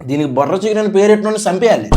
దీనికి బొర్ర చికెన్ అని పేరు ఎట్లా చంపేయాలి.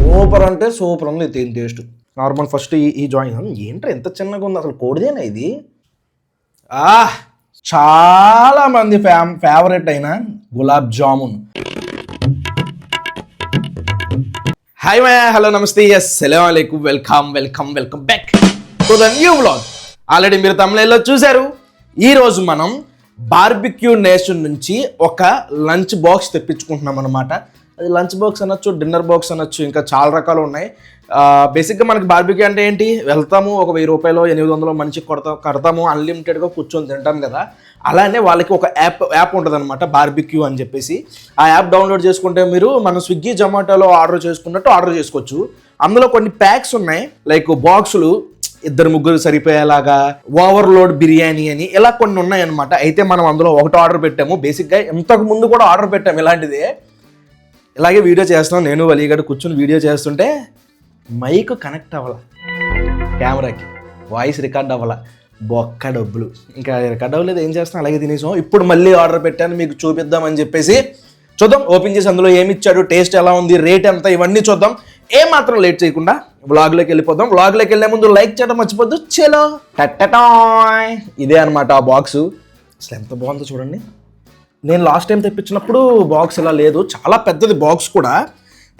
సూపర్ అంటే సూపర్ ఉంది దీని టేస్ట్. నార్మల్ ఫస్ట్ ఈ ఈ జాయిన్ ఏంట్రా ఎంత చిన్నగా ఉంది? అసలు కోడిదేనా ఇది? ఆ చాలా మంది ఫ్యామ్ ఫేవరెట్ అయిన gulab jamun. Hi my hello నమస్తే. ఎస్ సెలవు అలైకుం welcome welcome welcome back to the new blog already మీరు తమిళలో చూశారు. ఈ రోజు మనం బార్బిక్యూ నేషన్ నుంచి ఒక లంచ్ బాక్స్ తెప్పించుకుంటున్నాం అనమాట అది లంచ్ బాక్స్ అనొచ్చు డిన్నర్ బాక్స్ అనొచ్చు ఇంకా చాలా రకాలు ఉన్నాయి. బేసిక్గా మనకి బార్బిక్యూ అంటే ఏంటి? వెళ్తాము ఒక వెయ్యి రూపాయలు ఎనిమిది వందలు మంచి కొడతాం కడతాము అన్లిమిటెడ్గా కూర్చొని తింటాం కదా. అలానే వాళ్ళకి ఒక యాప్ యాప్ ఉంటుంది అనమాట బార్బిక్యూ అని చెప్పేసి. ఆ యాప్ డౌన్లోడ్ చేసుకుంటే మీరు మనం స్విగ్గీ జొమాటోలో ఆర్డర్ చేసుకున్నట్టు ఆర్డర్ చేసుకోవచ్చు. అందులో కొన్ని ప్యాక్స్ ఉన్నాయి లైక్ బాక్సులు ఇద్దరు ముగ్గురు సరిపోయేలాగా ఓవర్లోడ్ బిర్యానీ అని ఇలా కొన్ని ఉన్నాయన్నమాట. అయితే మనం అందులో ఒకటి ఆర్డర్ పెట్టాము. బేసిక్గా ఇంతకు ముందు కూడా ఆర్డర్ పెట్టాము ఇలాంటిదే. ఇలాగే వీడియో చేస్తున్నాం. నేను వలీగడ కూర్చుని వీడియో చేస్తుంటే మైక్ కనెక్ట్ అవ్వాల. కెమెరాకి వాయిస్ రికార్డ్ అవ్వాల. బొక్క డబ్బులు. ఇంకా రికార్డ్ అవ్వలేదు. ఏం చేస్తాం అలాగే తినేసాం. ఇప్పుడు మళ్ళీ ఆర్డర్ పెట్టాను. మీకు చూపిద్దామని చెప్పేసి చూద్దాం. ఓపెన్ చేసి అందులో ఏమి ఇచ్చాడు? టేస్ట్ ఎలా ఉంది? రేట్ ఎంత? ఇవన్నీ చూద్దాం. ఏమాత్రం లేట్ చేయకుండా వ్లాగ్లోకి వెళ్ళిపోదాం. వ్లాగ్లోకి వెళ్ళే ముందు లైక్ చేయడం మర్చిపోద్దు. చలో టట్టటాయ్ ఇదే అనమాట ఆ బాక్స్ అసలు ఎంత బాగుందో చూడండి. నేను లాస్ట్ టైం తెప్పించినప్పుడు బాక్స్ ఇలా లేదు. చాలా పెద్దది బాక్స్ కూడా.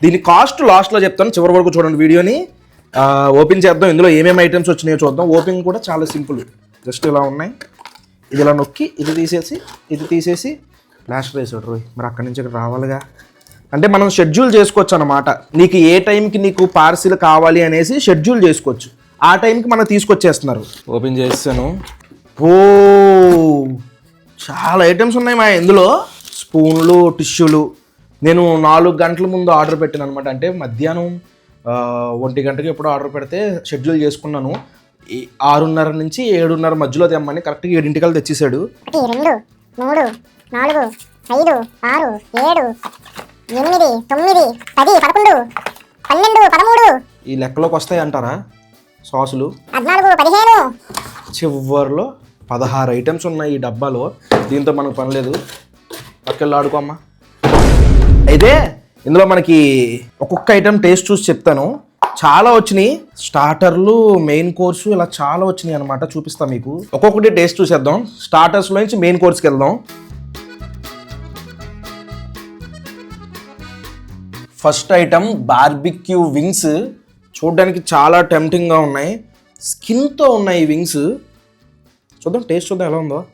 దీని కాస్ట్ లాస్ట్లో చెప్తాను. చివరి వరకు చూడండి వీడియోని. ఓపెన్ చేద్దాం. ఇందులో ఏమేమి ఐటమ్స్ వచ్చినాయో చూద్దాం. ఓపెన్ కూడా చాలా సింపుల్ జస్ట్ ఇలా ఉన్నాయి. ఇది ఇలా నొక్కి ఇది తీసేసి ఇది తీసేసి ప్లాస్టర్ వేసాడు రోయ్. మరి అక్కడి నుంచి ఇక్కడ రావాలిగా? అంటే మనం షెడ్యూల్ చేసుకోవచ్చు అనమాట నీకు ఏ టైంకి నీకు పార్సిల్ కావాలి అనేసి షెడ్యూల్ చేసుకోవచ్చు. ఆ టైంకి మనం తీసుకొచ్చేస్తున్నారు. ఓపెన్ చేస్తాను. ఓ! చాలా ఐటమ్స్ ఉన్నాయి మా ఇందులో. స్పూన్లు టిష్యూలు. నేను నాలుగు గంటల ముందు ఆర్డర్ పెట్టాను అనమాట అంటే మధ్యాహ్నం ఒంటి గంటకి ఎప్పుడు ఆర్డర్ పెడితే షెడ్యూల్ చేసుకున్నాను. ఈ ఆరున్నర నుంచి ఏడున్నర మధ్యలో తెమ్మని కరెక్ట్గా ఏడింటికల్ తెచ్చేసాడు. ఒకటి రెండు మూడు నాలుగు ఐదు ఆరు ఏడు ఎనిమిది తొమ్మిది పది పదకొండు పన్నెండు పదమూడు. ఈ లెక్కలోకి వస్తాయి అంటారా? సాసులు. పద్నాలుగు పదిహేను. చివరిలో పదహారు ఐటమ్స్ ఉన్నాయి ఈ డబ్బాలో. దీంతో మనకు పని లేదు. పక్కన ఆడుకోమ్మా అయితే ఇందులో మనకి ఒక్కొక్క ఐటమ్ టేస్ట్ చూసి చెప్తాను. చాలా వచ్చినాయి. స్టార్టర్లు మెయిన్ కోర్సు ఇలా చాలా వచ్చినాయి అనమాట చూపిస్తా మీకు. ఒక్కొక్కటి టేస్ట్ చూసేద్దాం. స్టార్టర్స్లో నుంచి మెయిన్ కోర్స్కి వెళ్దాం. First item barbecue wings. చూడడానికి చాలా టెంప్టింగ్గా ఉన్నాయి. స్కిన్తో ఉన్నాయి ఈ వింగ్స్. చూద్దాం టేస్ట్ చూద్దాం ఎలా ఉందో.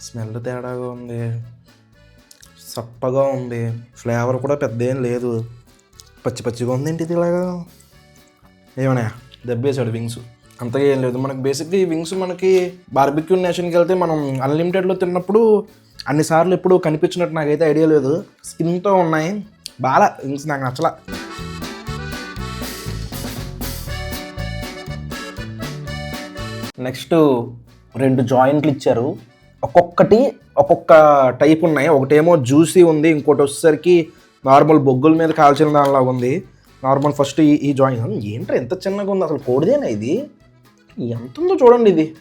స్మెల్ తేడాగా ఉంది. సప్పగా ఉంది. ఫ్లేవర్ కూడా పెద్ద ఏం లేదు. పచ్చి పచ్చిగా ఉంది ఏంటి ఇది ఇలాగా? ఏమన్నా దెబ్బేసాడు వింగ్స్. అంతగా ఏం లేదు. మనకి బేసిక్గా ఈ వింగ్స్ మనకి బార్బిక్యూ నేషన్కి వెళ్తే మనం అన్లిమిటెడ్లో తిన్నప్పుడు అన్నిసార్లు ఎప్పుడు కనిపించినట్టు నాకైతే ఐడియా లేదు. స్కిన్తో ఉన్నాయి. బాగా వింగ్స్ నాకు నచ్చలా. నెక్స్ట్ రెండు జాయింట్లు ఇచ్చారు. ఒక్కొక్కటి ఒక్కొక్క టైప్ ఉన్నాయి. ఒకటేమో జ్యూసీ ఉంది. ఇంకోటి వచ్చేసరికి నార్మల్ బొగ్గుల మీద కాల్చిన దానిలాగా ఉంది. నార్మల్ ఫస్ట్ ఈ ఈ జాయింట్. ఏంట్రా ఎంత చిన్నగా ఉంది? అసలు కోడిదేనా ఇది? ఎంత ఉందో చూడండి ఇది.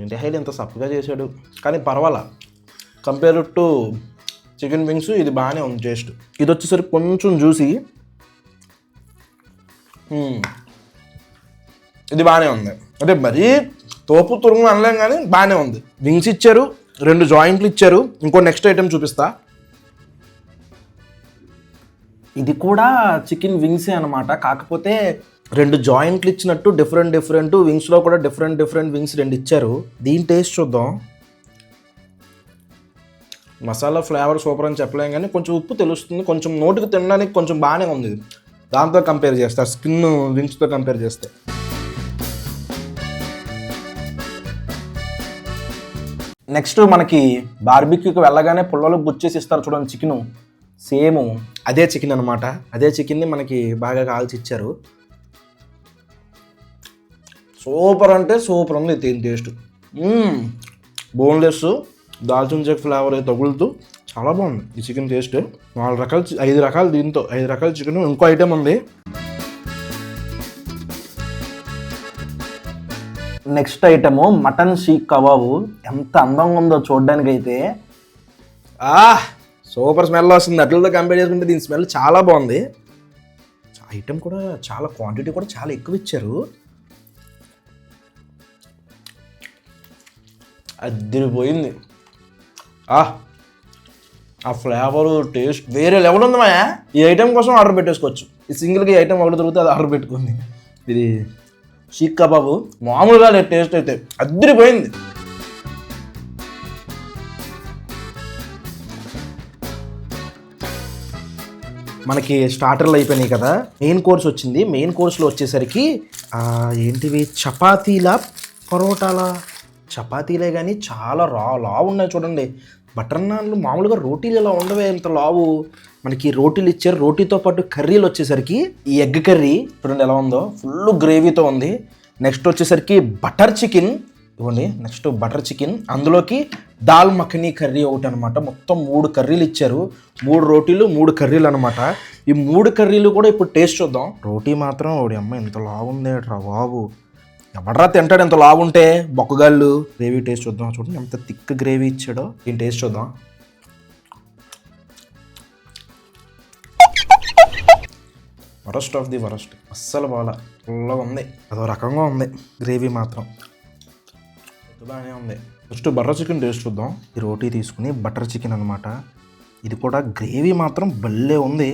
ఏంటి ఎంత సప్పగా చేశాడు? కానీ పర్వాలా. కంపేర్ టు చికెన్ వింగ్స్ ఇది బాగానే ఉంది టేస్ట్ ఇది వచ్చేసరికి కొంచెం జ్యూసీ hmm. ఇది బాగానే ఉంది. అంటే మరీ తోపు తురుము అనలేం కానీ బాగానే ఉంది. వింగ్స్ ఇచ్చారు రెండు జాయింట్లు ఇచ్చారు. ఇంకో నెక్స్ట్ ఐటెం చూపిస్తా. ఇది కూడా చికెన్ వింగ్సే అనమాట కాకపోతే రెండు జాయింట్లు ఇచ్చినట్టు డిఫరెంట్ డిఫరెంట్ వింగ్స్లో కూడా డిఫరెంట్ డిఫరెంట్ వింగ్స్ రెండు ఇచ్చారు. దీని టేస్ట్ చూద్దాం. మసాలా ఫ్లేవర్ సూపర్ అని చెప్పలేం కానీ కొంచెం ఉప్పు తెలుస్తుంది. కొంచెం నోటికి తినడానికి కొంచెం బాగానే ఉంది. దాంతో కంపేర్ చేస్తారు. స్కిన్ వింగ్స్తో కంపేర్ చేస్తే. నెక్స్ట్ మనకి బార్బిక్యూకి వెళ్ళగానే పుల్లలో గుచ్చేసి ఇస్తారు చూడండి చికెను. సేమ్ అదే చికెన్ అనమాట అదే చికెన్ని మనకి బాగా కాల్చి ఇచ్చారు. సూపర్ అంటే సూపర్ ఉంది దీని టేస్ట్. బోన్లెస్ దాల్చిన చెక్ ఫ్లేవర్ తగులుతూ చాలా బాగుంది ఈ చికెన్ టేస్ట్. నాలుగు రకాల ఐదు రకాలు దీంతో ఐదు రకాల చికెన్ ఇంకో ఐటెం ఉంది. Next item mutton seekh kebab. ఎంత అందంగా ఉందో చూడడానికి అయితే ఆ సూపర్ స్మెల్ వస్తుంది. అట్లతో కంపేర్ చేసుకుంటే దీని స్మెల్ చాలా బాగుంది. ఐటమ్ కూడా చాలా క్వాంటిటీ కూడా చాలా ఎక్కువ ఇచ్చారు. అదిరిపోయింది. ఆ ఆ ఫ్లేవరు టేస్ట్ వేరే లెవెల్ ఉందమ్మా ఈ ఐటెం కోసం ఆర్డర్ పెట్టేసుకోవచ్చు. ఈ సింగిల్గా ఈ ఐటెం ఒకటి దొరికితే అది ఆర్డర్ పెట్టుకుంది. ఇది షీక్ కబాబు. మామూలుగా లేదు టేస్ట్ అయితే. అదిరిపోయింది. మనకి స్టార్టర్లు అయిపోయినాయి కదా. మెయిన్ కోర్స్ వచ్చింది. మెయిన్ కోర్స్లో వచ్చేసరికి ఏంటివి? చపాతీల పరోటాల. చపాతీలే కానీ చాలా రా లావు ఉన్నాయి చూడండి. బటర్ నాన్లు మామూలుగా రోటీలు ఇలా ఉండవే ఇంత లావు? మనకి రోటీలు ఇచ్చారు రోటీతో పాటు కర్రీలు వచ్చేసరికి ఈ ఎగ్ కర్రీ చూడండి ఎలా ఉందో. ఫుల్ గ్రేవీతో ఉంది. నెక్స్ట్ వచ్చేసరికి బటర్ చికెన్. ఇవ్వండి నెక్స్ట్ బటర్ చికెన్. అందులోకి దాల్ మఖనీ కర్రీ ఒకటి అనమాట మొత్తం మూడు కర్రీలు ఇచ్చారు. మూడు రోటీలు మూడు కర్రీలు అనమాట. ఈ మూడు కర్రీలు కూడా ఇప్పుడు టేస్ట్ చూద్దాం. రోటీ మాత్రం ఓడి అమ్మ ఎంత లావుంది రా బాబు. ఎవడరా తింటాడు? ఎంత లావుంటే బొక్కగాళ్ళు. గ్రేవీ టేస్ట్ చూద్దాం. చూడండి ఎంత థిక్ గ్రేవీ ఇచ్చాడో. దీని టేస్ట్ చూద్దాం. Worst of the worst. అస్సలు బాగా ఫుల్గా ఉంది. అదో రకంగా ఉంది. గ్రేవీ మాత్రం. బాగానే ఉంది. ఫస్ట్ బటర్ చికెన్ టేస్ట్ చూద్దాం. ఈ రోటీ తీసుకుని బటర్ చికెన్ అనమాట ఇది కూడా గ్రేవీ మాత్రం భలే ఉంది.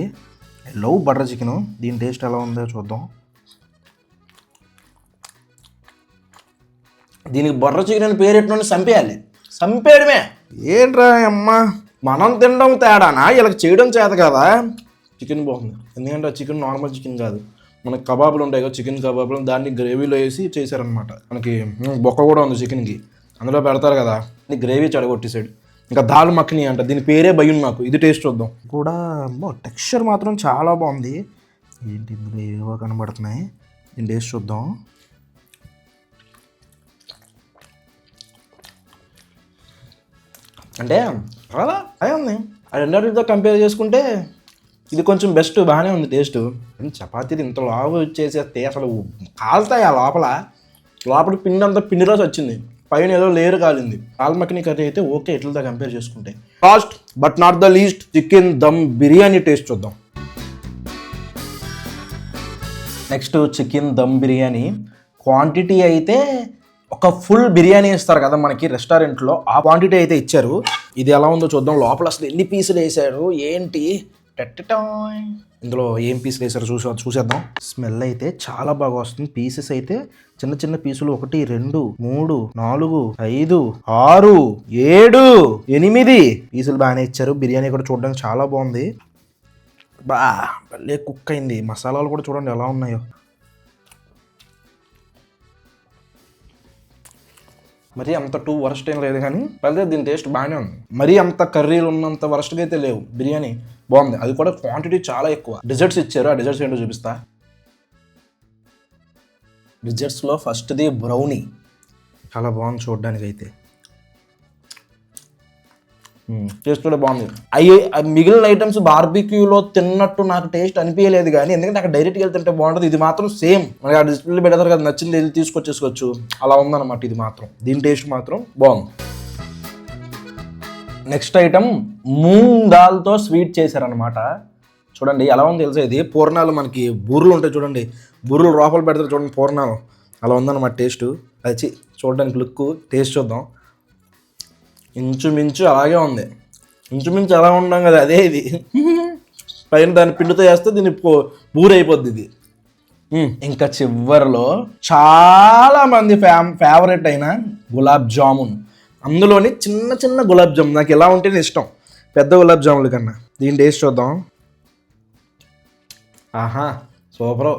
Love butter chicken. దీని టేస్ట్ ఎలా ఉందో చూద్దాం. దీనికి బటర్ చికెన్ అని పేరు ఎట్లా చంపేయాలి. చంపేయడమే. ఏంట్రా అమ్మ? మనం తినడం తేడానా? వీళ్ళకి చేయడం చేత కదా? చికెన్ బాగుంది. ఎందుకంటే ఆ చికెన్ నార్మల్ చికెన్ కాదు. మనకి కబాబులు ఉంటాయి కదా చికెన్ కబాబులు దాన్ని గ్రేవీలో వేసి చేశారనమాట మనకి బొక్క కూడా ఉంది చికెన్కి. అందులో పెడతారు కదా గ్రేవీ చెడగొట్టేసాడు. ఇంకా దాల్ మఖని అంట. దీని పేరే భయం నాకు. ఇది టేస్ట్ చూద్దాం. కూడా టెక్స్చర్ మాత్రం చాలా బాగుంది. ఏంటి ఇందులో ఏవో కనబడుతున్నాయి? దీని టేస్ట్ చూద్దాం. అంటే చాలా అదే ఉంది. ఆ రెండింటితో కంపేర్ చేసుకుంటే ఇది కొంచెం బెస్ట్ బాగానే ఉంది టేస్ట్ చపాతీలు ఇంత లావు చేసేస్తే అసలు కాలుతాయి ఆ లోపల? లోపల పిండి అంతా పిండి రోజు వచ్చింది. పైన ఏదో లేరు కాలింది. ఆల్మకిని కర్రీ అయితే ఓకే ఇట్లతో కంపేర్ చేసుకుంటే. Last but not the least chicken dum biryani taste చూద్దాం. Next chicken dum biryani. Quantity అయితే ఒక ఫుల్ బిర్యానీ ఇస్తారు కదా మనకి రెస్టారెంట్లో. ఆ క్వాంటిటీ అయితే ఇచ్చారు. ఇది ఎలా ఉందో చూద్దాం. లోపల అసలు ఎన్ని పీసులు వేసారు ఏంటి? ఇందులో ఏం పీసులు వేసారు చూసా చూసేద్దాం. స్మెల్ అయితే చాలా బాగా వస్తుంది. పీసెస్ అయితే చిన్న చిన్న పీసులు ఒకటి రెండు మూడు నాలుగు ఐదు ఆరు ఏడు ఎనిమిది పీసులు బాగానే ఇచ్చారు. బిర్యానీ కూడా చూడడానికి చాలా బాగుంది. బా భలే కుక్ అయింది. మసాలాలు కూడా చూడండి ఎలా ఉన్నాయో. మరీ అంత టూ వరస్ట్ ఏం లేదు కానీ పర్లేదు దీని టేస్ట్ బాగానే ఉంది. మరీ అంత కర్రీలు ఉన్నంత వరస్ట్గా అయితే లేవు. బిర్యానీ బాగుంది. అది కూడా క్వాంటిటీ చాలా ఎక్కువ. డిజర్ట్స్ ఇచ్చారు. ఆ డిజర్ట్స్ ఏంటో చూపిస్తా. డిజర్ట్స్లో ఫస్ట్ది బ్రౌనీ చాలా బాగుంది చూడడానికి అయితే Hmm. టేస్ట్ కూడా బాగుంది. అయ్యి మిగిలిన ఐటమ్స్ బార్బిక్యూలో తిన్నట్టు నాకు టేస్ట్ అనిపించలేదు కానీ ఎందుకంటే అక్కడ డైరెక్ట్గా వెళ్తుంటే బాగుంటుంది ఇది మాత్రం సేమ్ మనకి ఆ డిస్ప్లే పెడతారు కదా నచ్చింది వెళ్ళి తీసుకొచ్చేసుకోవచ్చు. అలా ఉందన్నమాట ఇది మాత్రం. దీని టేస్ట్ మాత్రం బాగుంది. నెక్స్ట్ ఐటమ్ మూంగ్ దాల్తో స్వీట్ చేశారనమాట చూడండి ఎలా ఉంది తెలుసా ఇది? పూర్ణాలు మనకి బూర్లు ఉంటాయి చూడండి. బూర్లు లోపల పెడతారు చూడండి పూర్ణాలు. అలా ఉందన్నమాట టేస్ట్ అది చూడడానికి లుక్ టేస్ట్ చూద్దాం. ఇంచుమించు అలాగే ఉంది. ఇంచుమించు అలా ఉన్నాం కదా అదే ఇది. పైన దాన్ని పిండితో వేస్తే దీన్ని బూరైపోద్ది ఇది. ఇంకా చివరిలో చాలా మంది ఫ్యామ్ ఫేవరెట్ అయిన గులాబ్ జామున్. అందులోని చిన్న చిన్న గులాబ్ జామున్. నాకు ఎలా ఉంటేనే ఇష్టం. పెద్ద గులాబ్ జాముల కన్నా. దీని టేస్ట్ చూద్దాం. ఆహా సూపర్.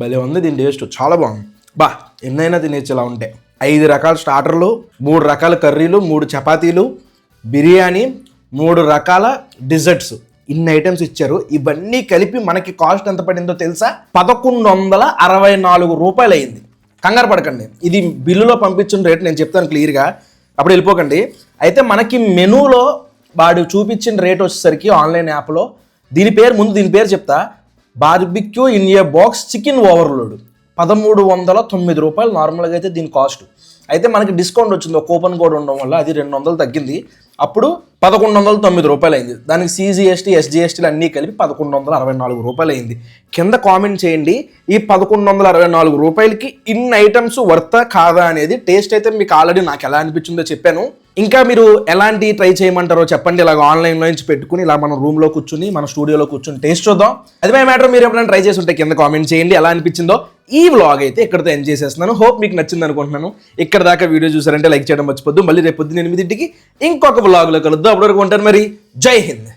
భలే ఉంది దీని టేస్ట్. చాలా బాగుంది. బా ఎన్నైనా తినేచ్చు ఇలా ఉంటే. ఐదు రకాల స్టార్టర్లు మూడు రకాల కర్రీలు మూడు చపాతీలు బిర్యానీ మూడు రకాల డిజర్ట్స్. ఇన్ని ఐటమ్స్ ఇచ్చారు. ఇవన్నీ కలిపి మనకి కాస్ట్ ఎంత పడిందో తెలుసా? పదకొండు వందల అరవై నాలుగు రూపాయలు అయింది. కంగారు పడకండి. ఇది బిల్లులో పంపించిన రేట్ నేను చెప్తాను క్లియర్గా. అప్పుడు వెళ్ళిపోకండి. అయితే మనకి మెనూలో వాడు చూపించిన రేట్ వచ్చేసరికి ఆన్లైన్ యాప్లో. దీని పేరు ముందు దీని పేరు చెప్తా. Barbecue in a box chicken overload. పదమూడు వందల తొమ్మిది రూపాయలు నార్మల్గా అయితే దీని కాస్ట్. అయితే మనకి డిస్కౌంట్ వచ్చింది ఒక కూపన్ కోడ్ ఉండడం వల్ల అది రెండు వందలు తగ్గింది. అప్పుడు పదకొండు వందల తొమ్మిది రూపాయలు అయింది దానికి సీజీఎస్టీ ఎస్జిఎస్టీలు అన్నీ కలిపి పదకొండు వందల అరవై నాలుగు రూపాయలు అయింది కింద కామెంట్ చేయండి ఈ పదకొండు వందల అరవై నాలుగు రూపాయలకి ఇన్ని ఐటమ్స్ వర్తా కాదా అనేది టేస్ట్ అయితే మీకు ఆల్రెడీ నాకు ఎలా అనిపించిందో చెప్పాను. ఇంకా మీరు ఎలాంటి ట్రై చేయమంటారో చెప్పండి. ఇలాగ ఆన్లైన్లో నుంచి పెట్టుకుని ఇలా మనం రూమ్లో కూర్చుని మన స్టూడియోలో కూర్చుని టేస్ట్ చూద్దాం. అది మై మ్యాటర్ మీరు ఎప్పుడైనా ట్రై చేసి ఉంటే కింద కామెంట్ చేయండి. ఎలా అనిపించిందో ఈ వ్లాగ్ అయితే ఇక్కడతో ఎండ్ చేసేస్తున్నాను. హోప్ మీకు నచ్చింది అనుకుంటున్నాను. ఇక్కడ దాకా వీడియో చూసారంటే లైక్ చేయడం మర్చిపోద్దు. మళ్ళీ రేపు పొద్దున్న ఎనిమిదింటికి ఇంకొక వ్లాగ్లో కలుద్దాం. అప్పటివరకు ఉంటారు మరి. జై హింద్.